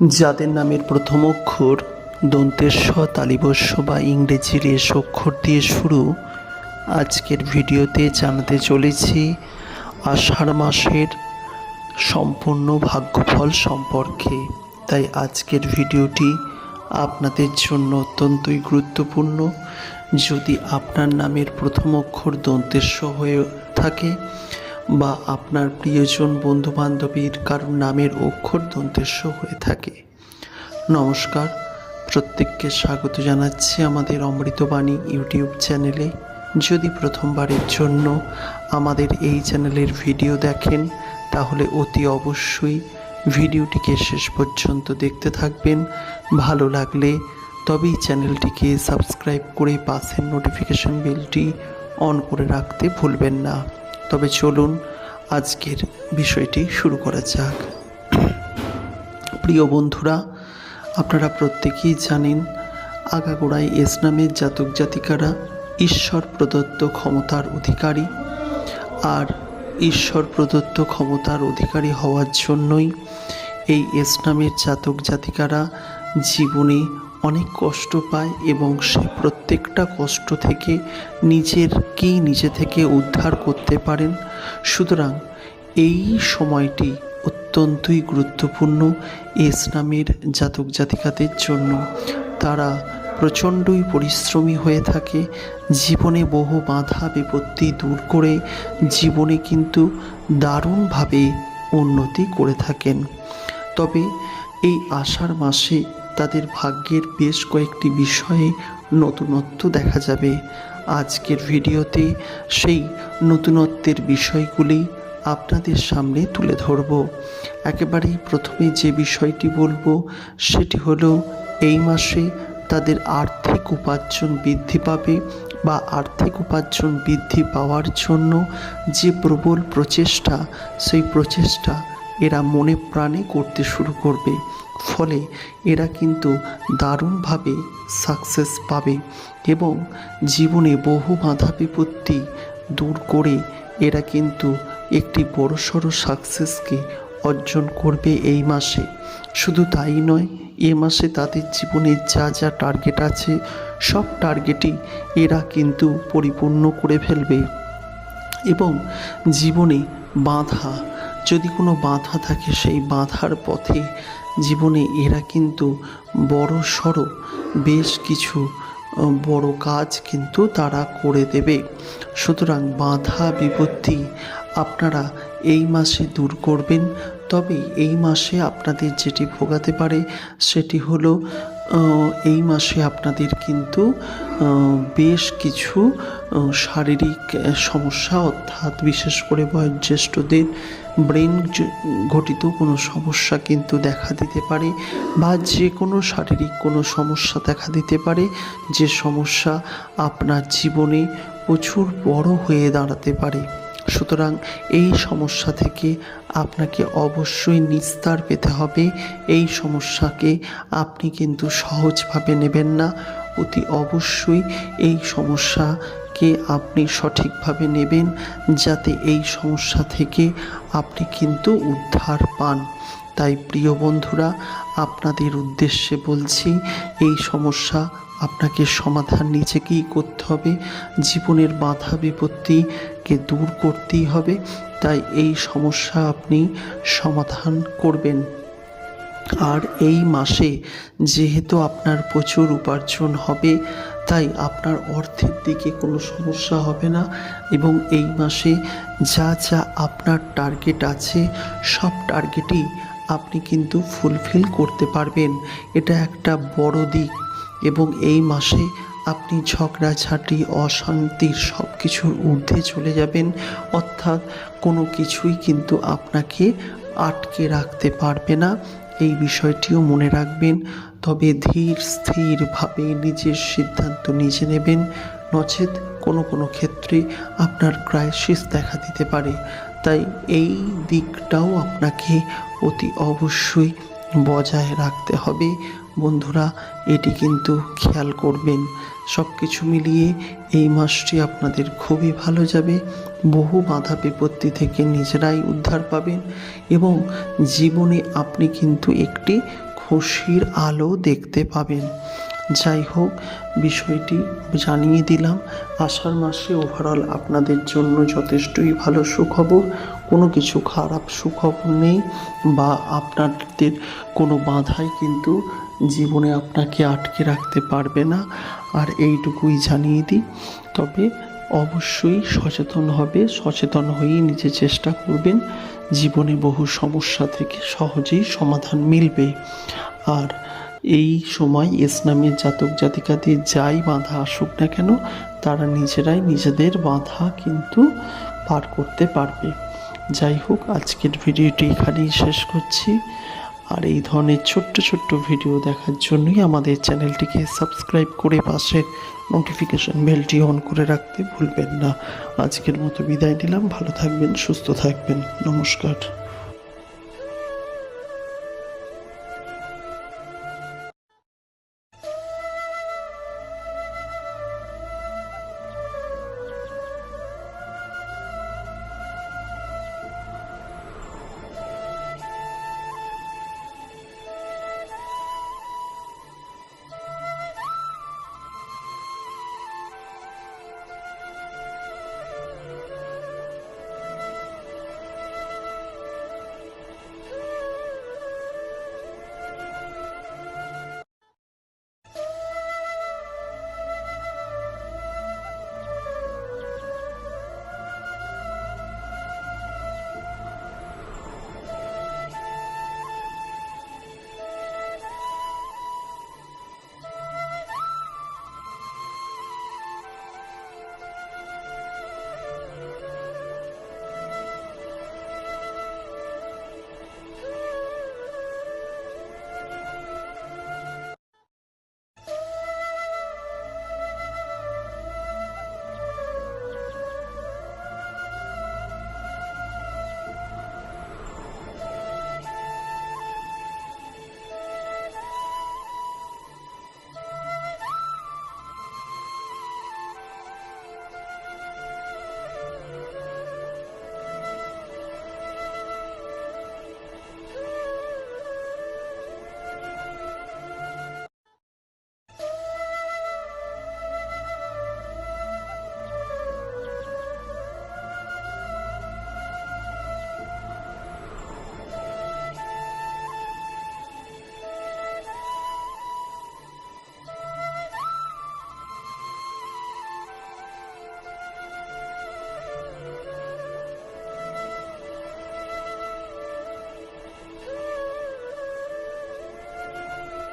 যাদের নামের প্রথম অক্ষর দন্তের স তালিবস্য বা ইংরেজির এস অক্ষর দিয়ে শুরু, আজকের ভিডিওতে জানাতে চলেছি আষাঢ় মাসের সম্পূর্ণ ভাগ্যফল সম্পর্কে। তাই আজকের ভিডিওটি আপনাদের জন্য অত্যন্তই গুরুত্বপূর্ণ। যদি আপনার নামের প্রথম অক্ষর দন্তেস্ব হয়ে থাকে বা আপনার প্রিয়জন বন্ধু বান্ধবীর কারোর নামের অক্ষর দন্তেস্ব হয়ে থাকে। নমস্কার, প্রত্যেককে স্বাগত জানাচ্ছি আমাদের অমৃতবাণী ইউটিউব চ্যানেলে। যদি প্রথমবারের জন্য আমাদের এই চ্যানেলের ভিডিও দেখেন, তাহলে অতি অবশ্যই ভিডিওটিকে শেষ পর্যন্ত দেখতে থাকবেন। ভালো লাগলে তবেই চ্যানেলটিকে সাবস্ক্রাইব করে পাশের নোটিফিকেশন বেলটি অন করে রাখতে ভুলবেন না। তবে চলুন আজকের বিষয়টি শুরু করা যাক। প্রিয় বন্ধুরা, আপনারা প্রত্যেকেই জানেন আগাগোড়ায় ইসলামের জাতক জাতিকারা ঈশ্বর প্রদত্ত ক্ষমতার অধিকারী আর ঈশ্বর প্রদত্ত ক্ষমতার অধিকারী হওয়ার জন্যই এই ইসলামের জাতক জাতিকারা জীবনে অনেক কষ্ট পায় এবং সে প্রত্যেকটা কষ্ট থেকে নিজেরকেই নিজে থেকে উদ্ধার করতে পারেন। সুতরাং এই সময়টি অত্যন্তই গুরুত্বপূর্ণ ইসলামের জাতক জাতিকাদের জন্য। তারা প্রচণ্ডই পরিশ্রমী হয়ে থাকে, জীবনে বহু বাধা বিপত্তি দূর করে জীবনে কিন্তু দারুণভাবে উন্নতি করে থাকেন। তবে এই আষাঢ় মাসে তাদের ভাগ্যের বেশ কয়েকটি বিষয়ে নতুনত্ব দেখা যাবে। আজকের ভিডিওতে সেই নতুনত্বের বিষয়গুলি আপনাদের সামনে তুলে ধরব। একেবারেই প্রথমে যে বিষয়টি বলব, সেটি হলো, এই মাসে তাদের আর্থিক উপার্জন বৃদ্ধি পাবে বা আর্থিক উপার্জন বৃদ্ধি পাওয়ার জন্য যে প্রবল প্রচেষ্টা, সেই প্রচেষ্টা এরা মনে প্রাণে করতে শুরু করবে। ফলে এরা কিন্তু দারুণভাবে সাকসেস পাবে এবং জীবনে বহু বাধা বিপত্তি দূর করে এরা কিন্তু একটি বড়সড় সাকসেসকে অর্জন করবে এই মাসে। শুধু তাই নয়, এ মাসে তাদের জীবনে যা যা টার্গেট আছে, সব টার্গেটই এরা কিন্তু পরিপূর্ণ করে ফেলবে। এবং জীবনে বাধা, যদি কোনো বাধা থাকে সেই বাধার পথে জীবনে এরা কিন্তু বড় সড়ো, বেশ কিছু বড় কাজ কিন্তু তারা করে দেবে। সুতরাং বাধা বিপত্তি আপনারা এই মাসে দূর করবেন। তবে এই মাসে আপনাদের যেটি ভোগাতে পারে, সেটি হলো এই মাসে আপনাদের কিন্তু বেশ কিছু শারীরিক সমস্যা, অর্থাৎ বিশেষ করে বয়োজ্যেষ্ঠদের ব্রেন ঘটিত কোনো সমস্যা কিন্তু দেখা দিতে পারে বা যে কোনো শারীরিক কোনো সমস্যা দেখা দিতে পারে। যে সমস্যা আপনার জীবনে প্রচুর বড় হয়ে দাঁড়াতে পারে। সুতরাং এই সমস্যা থেকে আপনাকে অবশ্যই নিস্তার পেতে হবে। এই সমস্যাকে আপনি কিন্তু সহজভাবে নেবেন না। অতি অবশ্যই এই সমস্যাকে আপনি সঠিকভাবে নেবেন যাতে এই সমস্যা থেকে আপনি কিন্তু উদ্ধার পান? তাই প্রিয় বন্ধুরা, আপনাদের উদ্দেশ্যে বলছি, এই সমস্যা আপনাকে সমাধান নিজেকেই করতে হবে। জীবনের বাধা বিপত্তিকে দূর করতেই হবে। তাই এই সমস্যা আপনি সমাধান করবেন। আর এই মাসে যেহেতু আপনার প্রচুর উপার্জন হবে তাই আপনার অর্থের দিকে কোনো সমস্যা হবে না এবং এই মাসে যা যা আপনার টার্গেট আছে, সব টার্গেটই আপনি কিন্তু ফুলফিল করতে পারবেন। এটা একটা বড় দিক এবং এই মাসে আপনি ঝগড়াঝাঁটি, অশান্তির সব কিছুর ঊর্ধ্বে চলে যাবেন। অর্থাৎ কোনো কিছুই কিন্তু আপনাকে আটকে রাখতে পারবে না। এই বিষয়টিও মনে রাখবেন, তবে ধীর, স্থিরভাবে নিজের সিদ্ধান্ত নিজে নেবেন। নচেত কোনো কোনো ক্ষেত্রে আপনার ক্রাইসিস দেখা দিতে পারে। তাই এই দিকটাও আপনাকে অতি অবশ্যই বজায় রাখতে হবে। বন্ধুরা, এটি কিন্তু খেয়াল করবেন। সব কিছু মিলিয়ে এই মাসটি আপনাদের খুবই ভালো যাবে। বহু বাধা বিপত্তি থেকে নিজেরাই উদ্ধার পাবেন এবং জীবনে আপনি কিন্তু একটি খুশির আলো দেখতে পাবেন। যাই হোক, বিষয়টি জানিয়ে দিলাম। আষাঢ় মাসে ওভারঅল আপনাদের জন্য যথেষ্টই ভালো সুখবর। কোনো কিছু খারাপ সুখবর নেই বা আপনাদের কোনো বাধাই কিন্তু জীবনে আপনাকে আটকে রাখতে পারবে না। আর এইটুকুই জানিয়ে দিই। তবে অবশ্যই সচেতন হবে, সচেতন হয়েই নিজে চেষ্টা করবেন। জীবনে বহু সমস্যা থেকে সহজেই সমাধান মিলবে। আর এই সময় ইসলামের জাতক জাতিকাদের যাই বাধা আসুক না কেন, তারা নিজেরাই নিজেদের বাধা কিন্তু পার করতে পারবে। যাই হোক, আজকের ভিডিওটি এখানেই শেষ করছি। আর এই ধরনের ছোট্ট ছোট্ট ভিডিও দেখার জন্যই আমাদের চ্যানেলটিকে সাবস্ক্রাইব করে পাশে নোটিফিকেশন বেলটি অন করে রাখতে ভুলবেন না। আজকের মতো বিদায় নিলাম। ভালো থাকবেন, সুস্থ থাকবেন। নমস্কার।